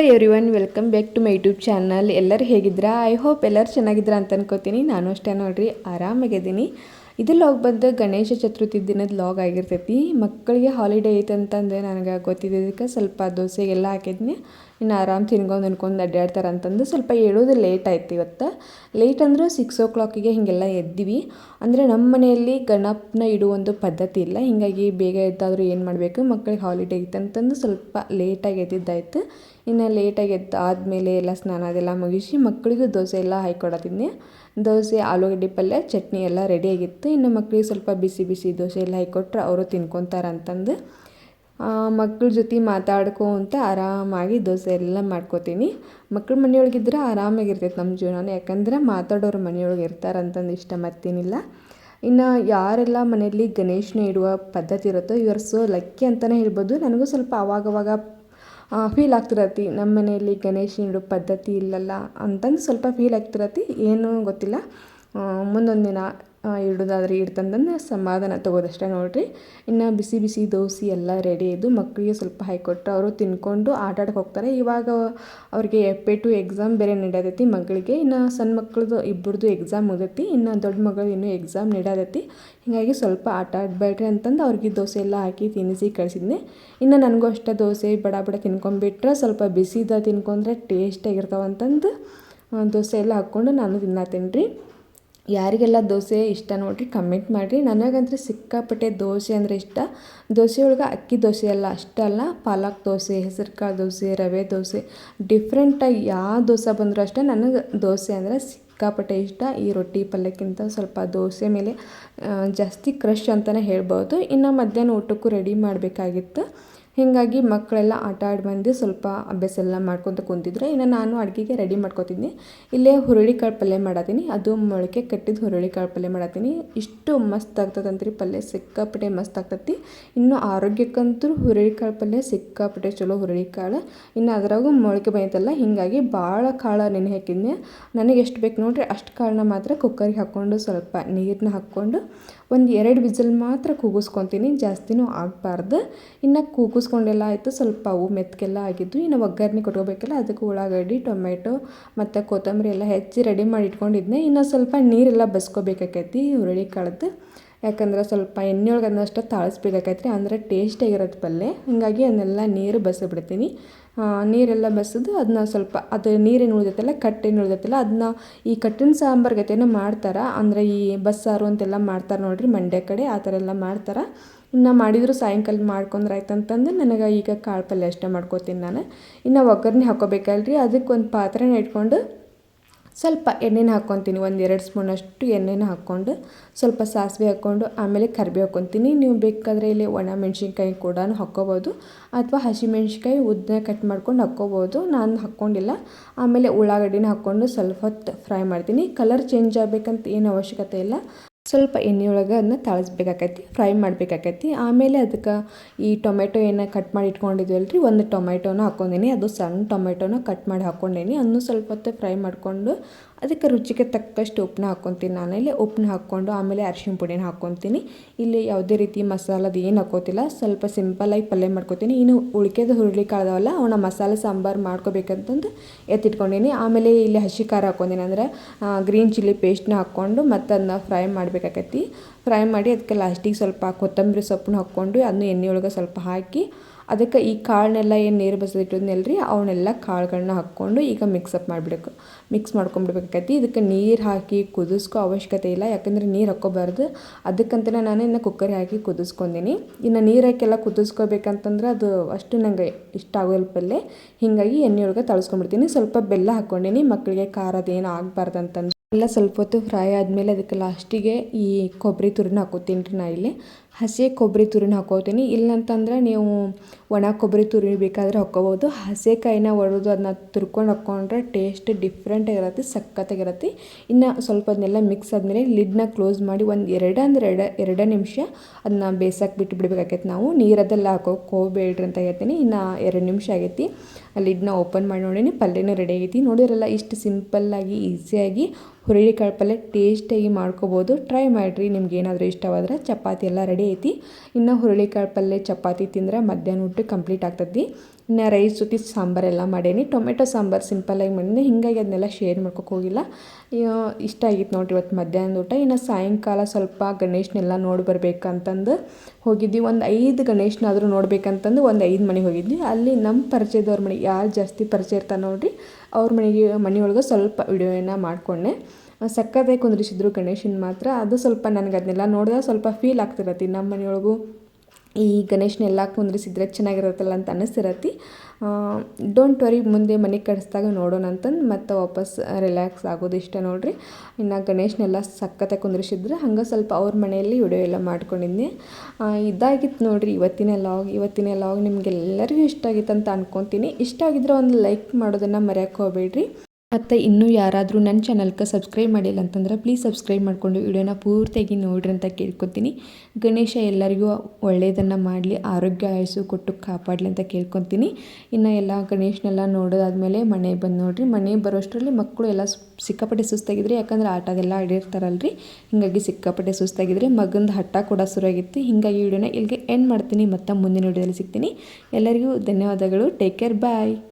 Hello everyone welcome back to my YouTube channel ಎಲ್ಲರೂ ಹೇಗಿದ್ದೀರಾ? I hope ಎಲ್ಲರೂ ಚೆನ್ನಾಗಿದ್ದೀರಾ ಅಂತ ಅನ್ಕೋತೀನಿ. ನಾನು ಅಷ್ಟೇ ನೋಡಿರಿ, ಆರಾಮಾಗಿದ್ದೀನಿ. ಇದು ಲಾಗ್ ಬಂದು ಗಣೇಶ ಚತುರ್ಥಿ ದಿನದ ಲಾಗ್ ಆಗಿರ್ತೈತಿ. ಮಕ್ಕಳಿಗೆ ಹಾಲಿಡೇ ಐತೆ ಅಂತಂದು ನನಗೆ ಗೊತ್ತಿದ್ದಕ್ಕೆ ಸ್ವಲ್ಪ ದೋಸೆ ಎಲ್ಲ ಹಾಕಿದ್ನಿ. ಇನ್ನು ಆರಾಮ್ ತಿನ್ಕೊಂಡು ಅನ್ಕೊಂಡು ಅಡ್ಡಾಡ್ತಾರೆ ಅಂತಂದು ಸ್ವಲ್ಪ ಹೇಳೋದು ಲೇಟ್ ಆಯ್ತು ಇವತ್ತು. ಲೇಟ್ ಅಂದ್ರೆ ಸಿಕ್ಸ್ ಓ ಕ್ಲಾಕಿಗೆ ಹೀಗೆಲ್ಲ ಎದ್ದಿವಿ. ಅಂದರೆ ನಮ್ಮ ಮನೆಯಲ್ಲಿ ಗಣಪನ ಇಡುವ ಒಂದು ಪದ್ಧತಿ ಇಲ್ಲ. ಹೀಗಾಗಿ ಬೇಗ ಎದ್ದಾದರೂ ಏನು ಮಾಡಬೇಕು? ಮಕ್ಕಳಿಗೆ ಹಾಲಿಡೇ ಐತೆ ಅಂತಂದು ಸ್ವಲ್ಪ ಲೇಟಾಗಿ ಎದ್ದಿದ್ದಾಯ್ತು. ಇನ್ನು ಲೇಟಾಗಿ ಎದ್ದು ಆದಮೇಲೆ ಎಲ್ಲ ಸ್ನಾನ ಅದೆಲ್ಲ ಮುಗಿಸಿ ಮಕ್ಕಳಿಗೂ ದೋಸೆ ಎಲ್ಲ ಹಾಕ್ಕೊಡತ್ತಿದ್ನಿ ದೋಸೆ, ಆಲೂಗಡ್ಡೆ ಪಲ್ಯ, ಚಟ್ನಿ ಎಲ್ಲ ರೆಡಿಯಾಗಿತ್ತು ಇನ್ನು ಮಕ್ಕಳಿಗೆ ಸ್ವಲ್ಪ ಬಿಸಿ ಬಿಸಿ ದೋಸೆ ಎಲ್ಲ ಹಾಕಿಕೊಟ್ರೆ ಅವರು ತಿನ್ಕೊತಾರೆ ಅಂತಂದು ಮಕ್ಕಳ ಜೊತೆ ಮಾತಾಡ್ಕೊಂತ ಆರಾಮಾಗಿ ದೋಸೆ ಎಲ್ಲ ಮಾಡ್ಕೋತೀನಿ. ಮಕ್ಳ ಮನೆಯೊಳಗಿದ್ರೆ ಆರಾಮಾಗಿರ್ತೈತೆ ನಮ್ಮ ಜೀವನ ಯಾಕಂದ್ರೆ ಮಾತಾಡೋರು ಮನೆಯೊಳಗೆ ಇರ್ತಾರಂತಂದು ಇಷ್ಟ ಮತ್ತೇನಿಲ್ಲ. ಇನ್ನು ಯಾರೆಲ್ಲ ಮನೆಯಲ್ಲಿ ಗಣೇಶನ ಇಡುವ ಪದ್ಧತಿ ಇರುತ್ತೋ ಸೊ ಲಕ್ಕಿ ಅಂತಲೇ ಹೇಳ್ಬೋದು. ನನಗೂ ಸ್ವಲ್ಪ ಅವಾಗವಾಗ ಫೀಲ್ ಆಗ್ತಿರತ್ತಿ. ನಮ್ಮ ಮನೆಯಲ್ಲಿ ಗಣೇಶನ ಇಡೋ ಪದ್ಧತಿ ಇಲ್ಲಲ್ಲ ಅಂತಂದು ಸ್ವಲ್ಪ ಫೀಲ್ ಆಗ್ತಿರತ್ತಿ. ಏನೂ ಗೊತ್ತಿಲ್ಲ. ಮುಂದೊಂದು ದಿನ ಇಡೋದಾದ್ರೆ ಇಡ್ತಂದನ್ನು ಸಮಾಧಾನ ತಗೋದಷ್ಟೇ ನೋಡಿರಿ. ಇನ್ನು ಬಿಸಿ ಬಿಸಿ ದೋಸೆ ಎಲ್ಲ ರೆಡಿ ಇದ್ದು ಮಕ್ಕಳಿಗೆ ಸ್ವಲ್ಪ ಹಾಕಿಕೊಟ್ಟು ಅವರು ತಿನ್ಕೊಂಡು ಆಟಾಡಕ್ಕೆ ಹೋಗ್ತಾರೆ. ಇವಾಗ ಅವ್ರಿಗೆ ಎಪ್ಪೆ ಟು ಎಕ್ಸಾಮ್ ಬೇರೆ ನೀಡೋದೈತಿ ಮಗಳಿಗೆ ಇನ್ನು ಸಣ್ಣ ಮಕ್ಕಳದು ಇಬ್ಬರದು ಎಕ್ಸಾಮ್ ಮುಗಿದೈತಿ, ಇನ್ನು ದೊಡ್ಡ ಮಗಳು ಇನ್ನೂ ಎಕ್ಸಾಮ್ ನೀಡೋದೈತಿ ಹೀಗಾಗಿ ಸ್ವಲ್ಪ ಆಟ ಆಡಬೇಡ್ರಿ ಅಂತಂದು ಅವ್ರಿಗೆ ದೋಸೆ ಎಲ್ಲ ಹಾಕಿ ತಿನ್ನಿಸಿ ಕಳಿಸಿದ್ನೆ. ಇನ್ನು ನನಗೂ ಅಷ್ಟೇ ದೋಸೆ ಬಡ ಬಡ ತಿನ್ಕೊಂಡ್ಬಿಟ್ರೆ ಸ್ವಲ್ಪ ಬಿಸಿದ ತಿನ್ಕೊಂಡ್ರೆ ಟೇಸ್ಟಾಗಿರ್ತಾವಂತಂದು ದೋಸೆ ಎಲ್ಲ ಹಾಕ್ಕೊಂಡು ನಾನು ತಿನ್ನತ್ತೀನಿ ರೀ ಯಾರಿಗೆಲ್ಲ ದೋಸೆ ಇಷ್ಟ ನೋಡಿರಿ ಕಮೆಂಟ್ ಮಾಡಿರಿ. ನನಗಂತೂ ಸಿಕ್ಕಾಪಟ್ಟೆ ದೋಸೆ ಅಂದರೆ ಇಷ್ಟ. ದೋಸೆ ಒಳಗೆ ಅಕ್ಕಿ ದೋಸೆ ಅಲ್ಲ ಅಷ್ಟಲ್ಲ ಪಾಲಕ್ ದೋಸೆ, ಹೆಸರುಕಾಳು ದೋಸೆ, ರವೆ ದೋಸೆ ಡಿಫ್ರೆಂಟಾಗಿ ಯಾವ ದೋಸೆ ಬಂದರೂ ಅಷ್ಟೇ ನನಗೆ ದೋಸೆ ಅಂದರೆ ಸಿಕ್ಕಾಪಟ್ಟೆ ಇಷ್ಟ. ಈ ರೊಟ್ಟಿ ಪಲ್ಯಕ್ಕಿಂತ ಸ್ವಲ್ಪ ದೋಸೆ ಮೇಲೆ ಜಾಸ್ತಿ ಕ್ರಶ್ ಅಂತಲೇ ಹೇಳ್ಬೋದು. ಇನ್ನು ಮಧ್ಯಾಹ್ನ ಊಟಕ್ಕೂ ರೆಡಿ ಮಾಡಬೇಕಾಗಿತ್ತು. ಹೀಗಾಗಿ ಮಕ್ಕಳೆಲ್ಲ ಆಟ ಆಡಿ ಬಂದು ಸ್ವಲ್ಪ ಅಭ್ಯಾಸ ಎಲ್ಲ ಮಾಡ್ಕೊತ ಕುಂತಿದ್ರೆ. ಇನ್ನು ನಾನು ಅಡುಗೆಗೆ ರೆಡಿ ಮಾಡ್ಕೊತಿದ್ನಿ ಇಲ್ಲೇ ಹುರುಳಿಕಾಳು ಪಲ್ಯ ಮಾಡತ್ತೀನಿ ಅದು ಮೊಳಕೆ ಕಟ್ಟಿದ ಹುರುಳಿಕಾಳು ಪಲ್ಯ ಮಾಡತ್ತೀನಿ ಇಷ್ಟು ಮಸ್ತ್ ಆಗ್ತದಂತ್ರಿ ಪಲ್ಯ. ಸಿಕ್ಕಾಪಟ್ಟೆ ಮಸ್ತ್ ಆಗ್ತತಿ. ಇನ್ನು ಆರೋಗ್ಯಕ್ಕಂತೂ ಹುರುಳಿಕಾಳು ಪಲ್ಯ ಸಿಕ್ಕಾಪಟ್ಟೆ ಚಲೋ ಹುರುಳಿಕಾಳು ಇನ್ನು ಅದರಾಗೂ ಮೊಳಕೆ ಬಂದಿತ್ತಲ್ಲ ಹೀಗಾಗಿ ಭಾಳ ಕಾಳು ನೆನೆ ಹಾಕಿದ್ನಿ. ನನಗೆ ಎಷ್ಟು ಬೇಕು ನೋಡ್ರಿ, ಅಷ್ಟು ಕಾಳನ್ನ ಮಾತ್ರ ಕುಕ್ಕರಿಗೆ ಹಾಕ್ಕೊಂಡು ಸ್ವಲ್ಪ ನೀರನ್ನ ಹಾಕ್ಕೊಂಡು ಒಂದು ಎರಡು ವಿಸಲ್ ಮಾತ್ರ ಕೂಗಿಸ್ಕೊತೀನಿ, ಜಾಸ್ತಿನೂ ಆಗಬಾರ್ದು. ಇನ್ನು ಕೂಗಿಸ್ಕೊಂಡೆಲ್ಲ ಆಯಿತು, ಸ್ವಲ್ಪ ಅವು ಮೆತ್ತಗೆಲ್ಲ ಆಗಿದ್ದು, ಇನ್ನು ಒಗ್ಗರಣೆ ಕೊಟ್ಕೋಬೇಕಲ್ಲ, ಅದಕ್ಕೆ ಉಳ್ಳಾಗಡ್ಡಿ ಟೊಮೆಟೊ ಮತ್ತು ಕೊತ್ತಂಬರಿ ಎಲ್ಲ ಹೆಚ್ಚಿ ರೆಡಿ ಮಾಡಿ ಇಟ್ಕೊಂಡಿದ್ದೆ ಇನ್ನು ಸ್ವಲ್ಪ ನೀರೆಲ್ಲ ಬಸ್ಕೋಬೇಕಾಕೈತಿ, ಹುರುಳಿ ಕಾಳದ್ದು ಯಾಕಂದ್ರೆ ಸ್ವಲ್ಪ ಎಣ್ಣೆ ಒಳಗೆ ಅದನ್ನಷ್ಟು ತಾಳಿಸ್ಬೇಕಾಕೈತ್ರಿ ಅಂದರೆ ಟೇಸ್ಟಾಗಿರೋದು ಪಲ್ಯ ಹಾಗಾಗಿ ಅದನ್ನೆಲ್ಲ ನೀರು ಬಸಿಬಿಡ್ತೀನಿ ನೀರೆಲ್ಲ ಬಸಿದು ಅದನ್ನ ಸ್ವಲ್ಪ, ಅದು ನೀರೇನು ಉಳಿದೈತಲ್ಲ ಕಟ್ಟೇನು ಉಳಿದೈತಲ್ಲ ಅದನ್ನ ಈ ಕಟ್ಟಿನ ಸಾಂಬಾರು ಗತೆನೂ ಮಾಡ್ತಾರೆ, ಅಂದರೆ ಈ ಬಸ್ಸಾರು ಅಂತೆಲ್ಲ ಮಾಡ್ತಾರೆ ನೋಡಿರಿ ಮಂಡ್ಯ ಕಡೆ, ಆ ಥರ ಎಲ್ಲ ಮಾಡ್ತಾರೆ. ಇನ್ನು ಮಾಡಿದರೂ ಸಾಯಂಕಾಲ ಮಾಡ್ಕೊಂಡ್ರೆ ಆಯ್ತಂತಂದು ನನಗೆ ಈಗ ಕಾಳು ಪಲ್ಯ ಅಷ್ಟೇ ಮಾಡ್ಕೋತೀನಿ ನಾನು. ಇನ್ನು ಒಗ್ಗರಣೆ ಹಾಕೋಬೇಕಲ್ರಿ ಅದಕ್ಕೆ ಒಂದು ಪಾತ್ರೆನ ಇಟ್ಕೊಂಡು ಸ್ವಲ್ಪ ಎಣ್ಣೆನ ಹಾಕ್ಕೊತೀನಿ ಒಂದು ಎರಡು ಸ್ಪೂನಷ್ಟು ಎಣ್ಣೆನ ಹಾಕ್ಕೊಂಡು ಸ್ವಲ್ಪ ಸಾಸಿವೆ ಹಾಕ್ಕೊಂಡು ಆಮೇಲೆ ಕರಿಬೇವು ಹಾಕ್ಕೊತೀನಿ. ನೀವು ಬೇಕಾದರೆ ಇಲ್ಲಿ ಒಣ ಮೆಣಸಿನ್ಕಾಯಿ ಕೂಡ ಹಾಕ್ಕೋಬೋದು ಅಥವಾ ಹಸಿಮೆಣ್ಸಿನ್ಕಾಯಿ ಉದ್ದನೆ ಕಟ್ ಮಾಡ್ಕೊಂಡು ಹಾಕ್ಕೋಬೋದು. ನಾನು ಹಾಕ್ಕೊಂಡಿಲ್ಲ. ಆಮೇಲೆ ಉಳ್ಳಾಗಡ್ಡಿನ ಹಾಕ್ಕೊಂಡು ಸ್ವಲ್ಪ ಹೊತ್ತು ಫ್ರೈ ಮಾಡ್ತೀನಿ. ಕಲರ್ ಚೇಂಜ್ ಆಗಬೇಕಂತ ಏನು ಅವಶ್ಯಕತೆ ಇಲ್ಲ. ಸ್ವಲ್ಪ ಎಣ್ಣೆಯೊಳಗೆ ಅದನ್ನ ತಾಳಿಸ್ಬೇಕಾಕೈತಿ, ಫ್ರೈ ಮಾಡಬೇಕಾಕೈತಿ. ಆಮೇಲೆ ಅದಕ್ಕೆ ಈ ಟೊಮೆಟೊ ಏನು ಕಟ್ ಮಾಡಿ ಇಟ್ಕೊಂಡಿದ್ವಲ್ಲ ರೀ ಒಂದು ಟೊಮೆಟೊನ ಹಾಕ್ಕೊಂಡೀನಿ ಅದು ಸಣ್ಣ ಟೊಮೆಟೊನ ಕಟ್ ಮಾಡಿ ಹಾಕ್ಕೊಂಡೀನಿ ಅದನ್ನು ಸ್ವಲ್ಪ ಹೊತ್ತು ಫ್ರೈ ಮಾಡಿಕೊಂಡು ಅದಕ್ಕೆ ರುಚಿಗೆ ತಕ್ಕಷ್ಟು ಉಪ್ಪನ್ನ ಹಾಕ್ಕೊತೀನಿ ನಾನಲ್ಲಿ ಉಪ್ಪನ್ನ ಹಾಕ್ಕೊಂಡು ಆಮೇಲೆ ಅರಿಶಿನ ಪುಡಿನ ಹಾಕ್ಕೊತೀನಿ ಇಲ್ಲಿ ಯಾವುದೇ ರೀತಿ ಮಸಾಲದ ಏನು ಹಾಕೋತಿಲ್ಲ, ಸ್ವಲ್ಪ ಸಿಂಪಲಾಗಿ ಪಲ್ಯ ಮಾಡ್ಕೊತೀನಿ. ಇನ್ನು ಉಳಿಕೆದು ಹುರುಳಿ ಕಾಳದವಲ್ಲ, ಅವನ್ನ ಮಸಾಲೆ, ಸಾಂಬಾರು ಮಾಡ್ಕೋಬೇಕಂತಂದು ಎತ್ತಿಟ್ಕೊಂಡೀನಿ. ಆಮೇಲೆ ಇಲ್ಲಿ ಹಸಿ ಖಾರ ಹಾಕ್ಕೊಂಡೀನಿ ಅಂದರೆ ಗ್ರೀನ್ ಚಿಲ್ಲಿ ಪೇಸ್ಟ್ನ ಹಾಕ್ಕೊಂಡು ಮತ್ತು ಅದನ್ನ ಫ್ರೈ ಮಾಡಬೇಕಾಕೈತಿ. ಫ್ರೈ ಮಾಡಿ ಅದಕ್ಕೆ ಲಾಸ್ಟಿಗೆ ಸ್ವಲ್ಪ ಕೊತ್ತಂಬರಿ ಸೊಪ್ಪನ್ನ ಹಾಕ್ಕೊಂಡು ಅದನ್ನ ಎಣ್ಣೆ ಒಳಗೆ ಸ್ವಲ್ಪ ಹಾಕಿ ಅದಕ್ಕೆ ಈ ಕಾಳನ್ನೆಲ್ಲ ಏನು ನೀರು ಬಸಿದಿಟ್ಟಿದ್ನಲ್ಲ ರೀ ಅವನ್ನೆಲ್ಲ ಕಾಳುಗಳನ್ನ ಹಾಕ್ಕೊಂಡು ಈಗ ಮಿಕ್ಸಪ್ ಮಾಡಿಬಿಡಬೇಕು. ಮಿಕ್ಸ್ ಮಾಡ್ಕೊಂಬಿಡ್ಬೇಕಾಕೈತಿ. ಇದಕ್ಕೆ ನೀರು ಹಾಕಿ ಕುದಿಸ್ಕೋ ಅವಶ್ಯಕತೆ ಇಲ್ಲ. ಯಾಕಂದರೆ ನೀರು ಹಾಕ್ಕೋಬಾರ್ದು. ಅದಕ್ಕಂತಲೇ ನಾನು ಇನ್ನು ಕುಕ್ಕರ್ ಹಾಕಿ ಕುದಿಸ್ಕೊಂಡೀನಿ ಇನ್ನು ನೀರು ಹಾಕೆಲ್ಲ ಕುದಿಸ್ಕೋಬೇಕಂತಂದ್ರೆ ಅದು ಅಷ್ಟು ನನಗೆ ಇಷ್ಟ ಆಗೋಲ್ಲ ಪಲ್ಲೆ ಹೀಗಾಗಿ ಎಣ್ಣೆ ಒಳಗೆ ತಳ್ಸ್ಕೊಂಡ್ಬಿಡ್ತೀನಿ ಸ್ವಲ್ಪ ಬೆಲ್ಲ ಹಾಕ್ಕೊಂಡೀನಿ. ಮಕ್ಕಳಿಗೆ ಖಾರದೇನು ಆಗಬಾರ್ದು ಅಂತಂದು ಎಲ್ಲ ಸ್ವಲ್ಪ ಹೊತ್ತು ಫ್ರೈ ಆದಮೇಲೆ ಅದಕ್ಕೆ ಲಾಸ್ಟಿಗೆ ಈ ಕೊಬ್ಬರಿ ತುರಿನ ಹಾಕೋತೀನಿ ರೀ ನಾ ಇಲ್ಲಿ. ಹಸಿ ಕೊಬ್ಬರಿ ತುರಿನ ಹಾಕೋತೀನಿ. ಇಲ್ಲಂತಂದ್ರೆ ನೀವು ಒಣ ಕೊಬ್ಬರಿ ತುರಿ ಬೇಕಾದರೆ ಹಾಕ್ಕೋಬೋದು ಹಸೆಕಾಯಿನ ಒಡೆದು ಅದನ್ನ ತುರ್ಕೊಂಡು ಹಾಕ್ಕೊಂಡ್ರೆ ಟೇಸ್ಟ್ ಡಿಫ್ರೆಂಟಾಗಿರತ್ತೆ ಸಖತ್ತಾಗಿರತ್ತೆ. ಇನ್ನು ಸ್ವಲ್ಪ ಅದನ್ನೆಲ್ಲ ಮಿಕ್ಸ್ ಆದಮೇಲೆ ಲಿಡ್ನ ಕ್ಲೋಸ್ ಮಾಡಿ ಒಂದು ಎರಡು ಅಂದ್ರೆ ಎರಡು, ಎರಡೇ ನಿಮಿಷ ಅದನ್ನ ಬೇಯಿಸಕ್ಕೆ ಬಿಟ್ಟು ಬಿಡಬೇಕಾಗೈತೆ ನಾವು. ನೀರದೆಲ್ಲ ಹಾಕೋಕೆ ಅಂತ ಹೇಳ್ತೀನಿ. ಇನ್ನು ಎರಡು ನಿಮಿಷ ಆಗೈತಿ. ಲಿಡ್ನ ಓಪನ್ ಮಾಡಿ ನೋಡೀನಿ, ಪಲ್ಯನೂ ರೆಡಿ ಆಗೈತಿ. ನೋಡಿರಲ್ಲ ಇಷ್ಟು ಸಿಂಪಲ್ಲಾಗಿ ಈಸಿಯಾಗಿ ಹುರುಳಿಕಾಳು ಪಲ್ಯ ಟೇಸ್ಟಾಗಿ ಮಾಡ್ಕೋಬೋದು. ಟ್ರೈ ಮಾಡಿರಿ. ನಿಮ್ಗೆ ಏನಾದರೂ ಇಷ್ಟವಾದ್ರೆ, ಚಪಾತಿ ಎಲ್ಲ ರೆಡಿ ಐತಿ. ಇನ್ನು ಹುರುಳಿಕಾಳು ಪಲ್ಯ ಚಪಾತಿ ತಿಂದ್ರೆ ಮಧ್ಯಾಹ್ನ ಊಟ ಕಂಪ್ಲೀಟ್ ಆಗ್ತದೆ ಇನ್ನು ರೈಸ್ ಜೊತೆ ಸಾಂಬಾರೆಲ್ಲ ಮಾಡೇನಿ. ಟೊಮೆಟೊ ಸಾಂಬಾರು ಸಿಂಪಲ್ಲಾಗಿ ಮಾಡೀನಿ ಹೀಗಾಗಿ ಅದನ್ನೆಲ್ಲ ಶೇರ್ ಮಾಡ್ಕೊಕ್ಕೆ ಹೋಗಿಲ್ಲ. ಇಷ್ಟ ಆಗಿತ್ತು ನೋಡಿರಿ ಇವತ್ತು ಮಧ್ಯಾಹ್ನದ ಊಟ. ಇನ್ನು ಸಾಯಂಕಾಲ ಸ್ವಲ್ಪ ಗಣೇಶನೆಲ್ಲ ನೋಡಿ ಬರಬೇಕಂತಂದು ಹೋಗಿದ್ವಿ. ಒಂದು ಐದು ಗಣೇಶನಾದರೂ ನೋಡ್ಬೇಕಂತಂದು ಒಂದು ಐದು ಮನೆಗೆ ಹೋಗಿದ್ವಿ. ಅಲ್ಲಿ ನಮ್ಮ ಪರಿಚಯದವ್ರ ಮನೆಗೆ ಯಾರು ಜಾಸ್ತಿ ಪರಿಚಯ ಇರ್ತಾರೆ ನೋಡಿರಿ, ಅವ್ರ ಮನೆಗೆ, ಮನೆಯೊಳಗೆ ಸ್ವಲ್ಪ ವಿಡಿಯೋನ ಮಾಡಿಕೊಂಡೆ. ಸಕ್ಕತ್ತಾಗಿ ಕುಂದ್ರಿಸಿದ್ರು ಗಣೇಶನ ಮಾತ್ರ. ಅದು ಸ್ವಲ್ಪ ನನಗೆ ಅದನ್ನೆಲ್ಲ ನೋಡಿದಾಗ ಸ್ವಲ್ಪ ಫೀಲ್ ಆಗ್ತಿರತ್ತಿ. ನಮ್ಮ ಮನೆಯೊಳಗೂ ಈ ಗಣೇಶನೆಲ್ಲ ಕುಂದ್ರಿಸಿದ್ರೆ ಚೆನ್ನಾಗಿರುತ್ತಲ್ಲ ಅಂತ ಅನ್ನಿಸ್ತಿರತ್ತಿ. ಡೋಂಟ್ ವರಿ ಮುಂದೆ ಮನೆ ಕಟ್ಸಿದಾಗ ನೋಡೋಣ ಅಂತಂದು ಮತ್ತೆ ವಾಪಸ್ ರಿಲ್ಯಾಕ್ಸ್ ಆಗೋದು ಇಷ್ಟ ನೋಡ್ರಿ. ಇನ್ನು ಗಣೇಶನೆಲ್ಲ ಸಖತ್ತಾಗಿ ಕುಂದ್ರಿಸಿದ್ರೆ ಹಂಗೆ ಸ್ವಲ್ಪ ಅವ್ರ ಮನೆಯಲ್ಲಿ ವಿಡಿಯೋ ಎಲ್ಲ ಮಾಡ್ಕೊಂಡಿದ್ದೆ ಆ, ಇದಾಗಿತ್ತು ನೋಡ್ರಿ ಇವತ್ತಿನ ಲಾಗ್ ಇವತ್ತಿನ ಲಾಗ್ ನಿಮಗೆಲ್ಲರಿಗೂ ಇಷ್ಟ ಆಗಿತ್ತು ಅಂತ ಅನ್ಕೊತೀನಿ. ಇಷ್ಟ ಆಗಿದ್ರೆ ಒಂದು ಲೈಕ್ ಮಾಡೋದನ್ನು ಮರೆಯೋಕೆ ಹೋಗಬೇಡ್ರಿ. ಮತ್ತು ಇನ್ನೂ ಯಾರಾದರೂ ನನ್ನ ಚಾನಲ್ಗೆ ಸಬ್ಸ್ಕ್ರೈಬ್ ಮಾಡಿಲ್ಲ ಅಂತಂದ್ರೆ ಪ್ಲೀಸ್ ಸಬ್ಸ್ಕ್ರೈಬ್ ಮಾಡಿಕೊಂಡು ವಿಡಿಯೋನ ಪೂರ್ತಿಯಾಗಿ ನೋಡ್ರಿ ಅಂತ ಕೇಳ್ಕೊತೀನಿ. ಗಣೇಶ ಎಲ್ಲರಿಗೂ ಒಳ್ಳೆಯದನ್ನು ಮಾಡಲಿ, ಆರೋಗ್ಯ ಆಯಸ್ಸು ಕೊಟ್ಟು ಕಾಪಾಡಲಿ ಅಂತ ಕೇಳ್ಕೊತೀನಿ. ಇನ್ನು ಎಲ್ಲ ಗಣೇಶನೆಲ್ಲ ನೋಡೋದಾದಮೇಲೆ ಮನೆಗೆ ಬಂದು ನೋಡ್ರಿ, ಮನೆಗೆ ಬರೋಷ್ಟರಲ್ಲಿ ಮಕ್ಕಳು ಎಲ್ಲ ಸಿಕ್ಕಾಪಟ್ಟೆ ಸುಸ್ತಾಗಿದ್ರಿ, ಯಾಕಂದ್ರೆ ಆಟದೆಲ್ಲ ಆಡಿರ್ತಾರಲ್ರಿ, ಹೀಗಾಗಿ ಸಿಕ್ಕಾಪಟ್ಟೆ ಸುಸ್ತಾಗಿದ್ರಿ ಮಗಂದು ಹಠ ಕೂಡ ಶುರುವಾಗಿತ್ತು. ಹೀಗಾಗಿ ವಿಡಿಯೋನ ಇಲ್ಲಿಗೆ ಎಂಡ್ ಮಾಡ್ತೀನಿ ಮತ್ತು ಮುಂದಿನ ವಿಡಿಯೋದಲ್ಲಿ ಸಿಗ್ತೀನಿ. ಎಲ್ಲರಿಗೂ ಧನ್ಯವಾದಗಳು ಟೇಕ್ ಕೇರ್ ಬಾಯ್